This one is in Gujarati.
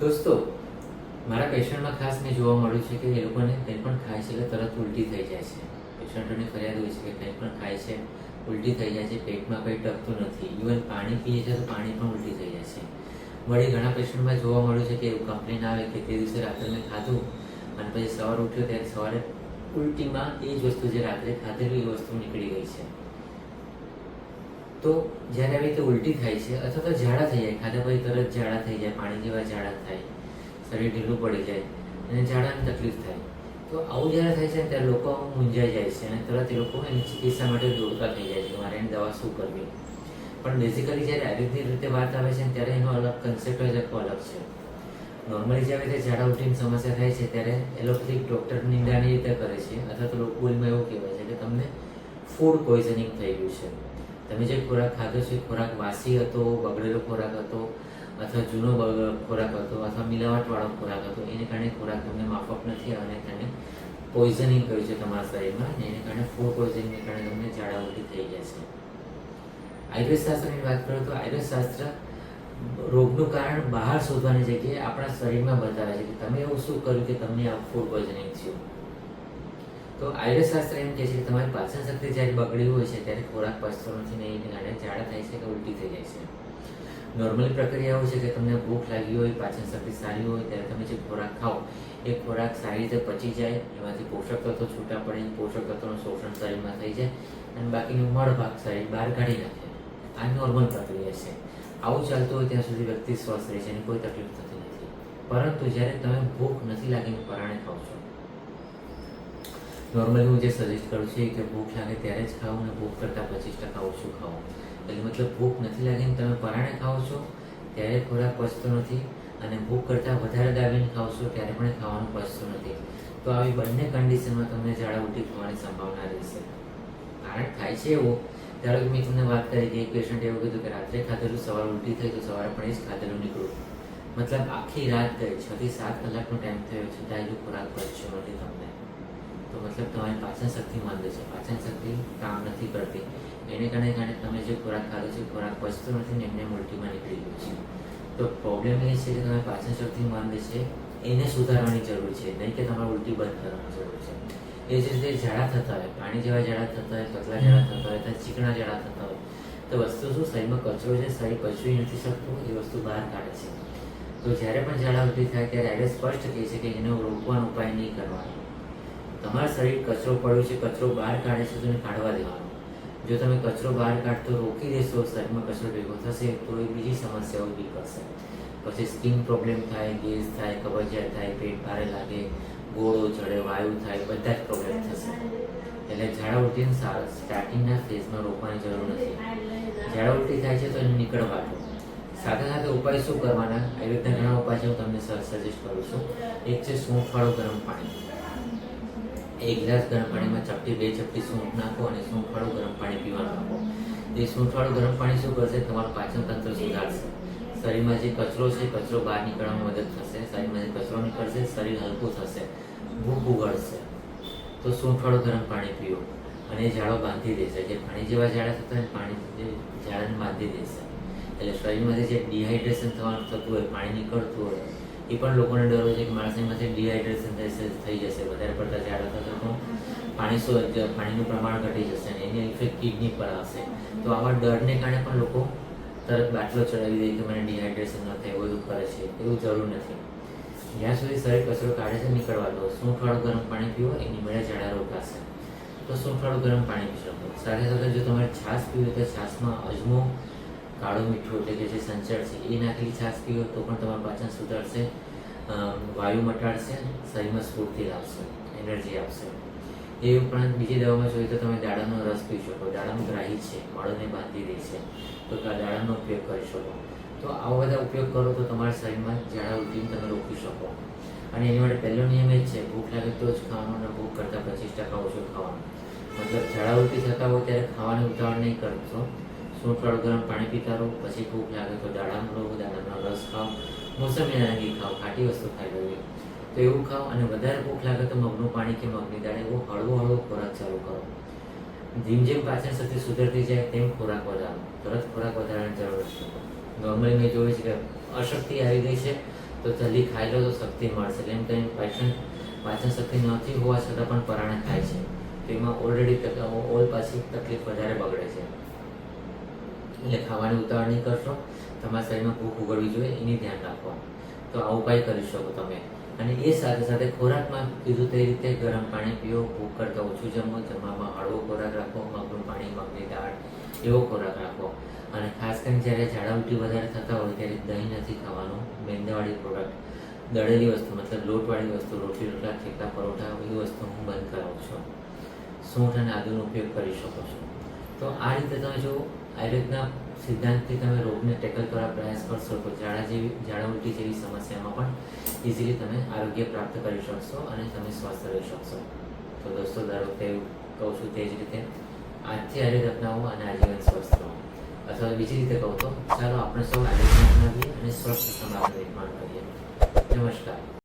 દોસ્તો, મારા પેશન્ટમાં ખાસ મેં જોવા મળ્યું છે કે એ લોકોને કંઈ પણ ખાય છે એટલે તરત ઉલટી થઈ જાય છે. પેશન્ટોની ફરિયાદ હોય છે કે કંઈ પણ ખાય છે, ઉલટી થઈ જાય છે, પેટમાં કંઈ ટકતું નથી. ઇવન પાણી પીએ છે તો પાણી પણ ઉલટી થઈ જાય છે. વળી ઘણા પેશન્ટમાં જોવા મળ્યું છે કે એવું કમ્પ્લેન આવે કે તે દિવસે રાત્રે મેં ખાધું અને પછી સવાર ઉઠ્યો ત્યારે સવારે ઉલટીમાં એ જ વસ્તુ જે રાત્રે ખાધેલું એ વસ્તુ નીકળી ગઈ છે. તો જ્યારે આવી રીતે ઉલટી થાય છે, અથવા તો ઝાડા થઈ જાય, ખાધા પછી તરત ઝાડા થઈ જાય, પાણી જેવા ઝાડા થાય, શરીર ઢીલું પડી જાય, અને ઝાડાની તકલીફ થાય. તો આવું જ્યારે થાય છે ત્યારે લોકો મૂંઝાઈ જાય છે અને તરત એ લોકો એની ચિકિત્સા માટે દોડતા થઈ જાય છે, મારે એની દવા શું કરવી. પણ બેઝિકલી જ્યારે આયુર્વેદની રીતે વાત આવે છે ત્યારે એનો અલગ કન્સેપ્ટ જ આખો અલગ છે. નોર્મલી જ્યારે રીતે ઝાડા ઉઠીને સમસ્યા થાય છે ત્યારે એલોપેથિક ડૉક્ટર નિંદાની રીતે કરે છે, અથવા તો લોકો એવું કહેવાય છે કે તમને ફૂડ પોઈઝનિંગ થઈ ગયું છે. તમે જે ખોરાક ખાધો છે, ખોરાક વાસી હતો, બગડેલો ખોરાક હતો, અથવા જૂનો ખોરાક હતો, અથવા મિલાવટવાળો ખોરાક હતો, એને કારણે ખોરાક તમને માફક નથી અને તેને પોઈઝનિંગ કર્યું છે તમારા શરીરમાં અને એને કારણે ફૂડ પોઈઝનિંગને કારણે તમને ઝાડા થઈ છે. આયુર્વેદ શાસ્ત્રની વાત કરું તો આયુર્વેદ શાસ્ત્ર રોગનું કારણ બહાર શોધવાની જગ્યાએ આપણા શરીરમાં બતાવે છે કે તમે એવું શું કર્યું કે તમને આ ફૂડ પોઈઝનિંગ થયું? તો આયુર્વેદશાસ્ત્ર એમ કહે છે કે તમારી પાચન શક્તિ જ્યારે બગડી હોય છે, ત્યારે ખોરાક પચતો નથી ને એને કારણે થાય છે કે ઉલટી થઈ જાય છે. નોર્મલી પ્રક્રિયા એવું છે કે તમને ભૂખ લાગી હોય, પાચન શક્તિ સારી હોય, ત્યારે તમે જે ખોરાક ખાઓ, એ ખોરાક સારી રીતે પચી જાય, એમાંથી પોષક તત્વો છૂટા પડે, પોષક તત્વોનું શોષણ શરીરમાં થઈ જાય અને બાકીનું મળ ભાગ શરીર બહાર કાઢી નાખે. આ નોર્મલ પ્રક્રિયા છે. આવું ચાલતું હોય ત્યાં સુધી વ્યક્તિ સ્વસ્થ રહે છે અને કોઈ તકલીફ થતી નથી. પરંતુ જ્યારે તમે ભૂખ નથી લાગીને પરાણે ખાઓ છો નોર્મલી હું જે સજેસ્ટ કરું છું કે ભૂખ લાગે ત્યારે જ ખાઓ અને ભૂખ કરતાં પચીસ ટકા ઓછું ખાઓ. એટલે મતલબ ભૂખ નથી લાગીને તમે પરાણે ખાઓ છો, ત્યારે ખોરાક પચતો નથી અને ભૂખ કરતાં વધારે દાબીને ખાઓ છો ત્યારે પણ ખાવાનું પચતું નથી. તો આવી બંને કન્ડિશનમાં તમને ઝાડા ઉલટી થવાની સંભાવના રહેશે. કારણ થાય છે એવું. ધારો કે મેં તમને વાત કરી કે એક પેશન્ટ એવું કીધું કે રાત્રે ખાધેલું, સવારે ઉલટી થઈ તો સવારે પણ એ જ ખાધેલું નીકળ્યું. મતલબ આખી રાત ગઈ, છ થી સાત કલાકનો ટાઈમ થયો છતાં હજુ ખોરાક પચ્યો નથી તમને. તો મતલબ તમારી પાચન શક્તિ મંદ છે. પાચન શક્તિ કામ નથી કરતી. એને કારણે કારણે તમે જે ખોરાક ખાધો છે ખોરાક પચતો નથી ને એમને ઉલટીમાં નીકળી ગયું છે. તો પ્રોબ્લેમ એ છે કે તમારી પાચન શક્તિ મંદ છે એને સુધારવાની જરૂર છે. નહીં કે તમારે ઉલટી બંધ કરવાની જરૂર છે. એ જ રીતે ઝાડા થતા હોય પાણી જેવા ઝાડા થતા હોય પતલા ઝાડા થતા હોય ત્યાં ચીકણા ઝાડા થતા હોય તો વસ્તુ શું? શરીરમાં કચરો છે શરીર પચવી નથી શકતું એ વસ્તુ બહાર કાઢે છે. તો જ્યારે પણ ઝાડા ઉલટી થાય ત્યારે આયુર્વેદ સ્પષ્ટ કહે છે કે એનો રોકવાનો ઉપાય નહીં કરવાનો. તમારા શરીર કચરો પડ્યો છે, કચરો બહાર કાઢે છે, તો એને કાઢવા દેવાનો. જો તમે કચરો બહાર કાઢતો રોકી દેશો, શરીરમાં કચરો ભેગો થશે, તો એ બીજી સમસ્યાઓ ઊભી કરશે. પછી સ્કિન પ્રોબ્લેમ થાય, ગેસ થાય, કબજિયાત થાય, પેટ ભારે લાગે, ગોળો ચડે, વાયુ થાય, બધા જ પ્રોબ્લેમ થશે. એટલે ઝાડા ઉલટીને સ્ટાર્ટિંગના ફેઝમાં રોકવાની જરૂર નથી. ઝાડા ઉલટી થાય છે તો એને નીકળવા દો. સાથે સાથે ઉપાય શું કરવાના? આયુર્વેદના ઘણા ઉપાય છે, હું તમને સજેસ્ટ કરું છું. એક છે, સૂંઠવાળું ગરમ પાણી. એક ગ્લાસ ગરમ પાણીમાં ચપટી, બે ચપટી સૂંઠ નાખો અને સૂંઠવાળું ગરમ પાણી પીવાનું નાખો. એ સૂંઠવાળું ગરમ પાણી શું કરશે? તમારું પાચન તંત્ર સુધારશે. શરીરમાં જે કચરો છે કચરો બહાર નીકળવામાં મદદ થશે. શરીરમાં જે કચરો નીકળશે, શરીર હલકું થશે. ભૂખ ઉગડશે. તો સૂંઠવાળું ગરમ પાણી પીઓ અને ઝાડો બાંધી દેશે. જે પાણી જેવા ઝાડા થતા પાણી ઝાડાને બાંધી દેશે. એટલે શરીરમાંથી જે ડિહાઇડ્રેશન થવાનું થતું હોય, પાણી નીકળતું હોય એ પણ લોકોને ડર હોય છે કે માણસની પાસે ડિહાઇડ્રેશન થઈ જશે વધારે પડતા ઝાડ થતા તો પાણી પાણીનું પ્રમાણ ઘટી જશે અને એની ઇફેક્ટ કિડની પર આવશે. તો આવા ડરને કારણે પણ લોકો તરત બાટલો ચડાવી દે કે મને ડિહાઇડ્રેશન ન થાય, એવું કરે છે, એવું જરૂર નથી. જ્યાં સુધી શરીર કચરો કાઢે છે, નીકળવા દો. સૂંઠવાળું ગરમ પાણી પીવો, એની મેળે ઝાડા રોકાશે. તો સૂંઠવાળું ગરમ પાણી પી શકો. સાથે સાથે જો તમારે છાશ પીવી, તો છાશમાં અજમો કાળું મીઠું એટલે કે જે સંચળ છે, એ નાખેલી છાશ પીવો તો પણ તમારું પાચન સુધારશે વાયુ મટાડશે શરીરમાં સ્ફૂર્તિ લાવશે, એનર્જી આપશે. એ ઉપરાંત બીજી દવામાં જોઈએ તો તમે દાડાનો રસ પી શકો. દાડાનું ગ્રાહી છે, મળને બાંધી દે છે. તો દાડાનો ઉપયોગ કરી શકો. તો આવા બધા ઉપયોગ કરો તો તમારા શરીરમાં ઝાડા ઉલટીને તમે રોકી શકો. અને એની માટે પહેલો નિયમ એ જ છે, ભૂખ લાગે તો જ ખાવાનું અને ભૂખ કરતાં પચીસ ટકા ઓછું ખાવાનું. મતલબ ઝાડા ઉલટી થતા હોય ત્યારે ખાવાની ઉતાવળ નહીં કરશો સૂંઠવાળું ગરમ પાણી પીતા રહો પછી ભૂખ લાગે તો દાડાનો રહો દાડાનો રસ ખાઓ મોસમી નાની ખાઓ ખાટી વસ્તુ ખાઈ લેવી તો એવું ખાઓ અને વધારે ભૂખ લાગે તો મગનું પાણી કે મગની દાળ એવો હળવો હળવો ખોરાક ચાલુ કરો. જેમ જેમ પાચન શક્તિ સુધરતી જાય તેમ ખોરાક વધારો. તરત ખોરાક વધારવાની જરૂર છે. નોર્મલી મેં જોયું છે કે અશક્તિ આવી ગઈ છે, તો જલ્દી ખાઈ લો તો શક્તિ મળશે. એટલે એમ કંઈ પાચન પાચન શક્તિ નથી હોવા છતાં પણ પરાણે ખાય છે. તો એમાં ઓલરેડી ઓલ પાછી તકલીફ વધારે બગડે છે. એટલે ખાવાની ઉતાવળ નહીં કરશો, તમારા શરીરમાં ભૂખ ઉગડવી જોઈએ, એની ધ્યાન રાખો તો આ ઉપાય કરી શકો તમે. અને એ સાથે સાથે ખોરાકમાં કીધું તે રીતે ગરમ પાણી પીઓ, ભૂખ કરતાં ઓછું જમો, જમવામાં હળવો ખોરાક રાખો, મગનું પાણી, મગની દાળ, એવો ખોરાક રાખો. અને ખાસ કરીને જ્યારે ઝાડા ઉલટી વધારે થતા હોય ત્યારે દહીં નથી ખાવાનું, મેંદાવાળી પ્રોડક્ટ દળેલી વસ્તુ, મતલબ લોટવાળી વસ્તુ, રોટલી, રોટલા, થેપલા, પરોઠા એવી વસ્તુ હું બંધ કરાવું છું. સૂંઠ અને આદુનો ઉપયોગ કરી શકો છો. તો આ રીતે તમે જો આયુર્વેદના સિદ્ધાંતથી તમે રોગને ટેકલ કરવા પ્રયાસ કરશો તો ઝાડા જેવી, ઝાડા ઉલટી જેવી સમસ્યામાં પણ ઇઝીલી તમે આરોગ્ય પ્રાપ્ત કરી શકશો અને તમે સ્વસ્થ રહી શકશો. તો દોસ્તો દર વખતે કહું છું તે જ રીતે. આજથી આયુર્વેદ અપનાવો અને આજીવન સ્વસ્થ રહો. અથવા બીજી રીતે કહું તો, ચાલો આપણે સૌ આયુર્વેદ અપનાવીએ અને સ્વસ્થ સમાજ નિર્માણ કરીએ. નમસ્કાર.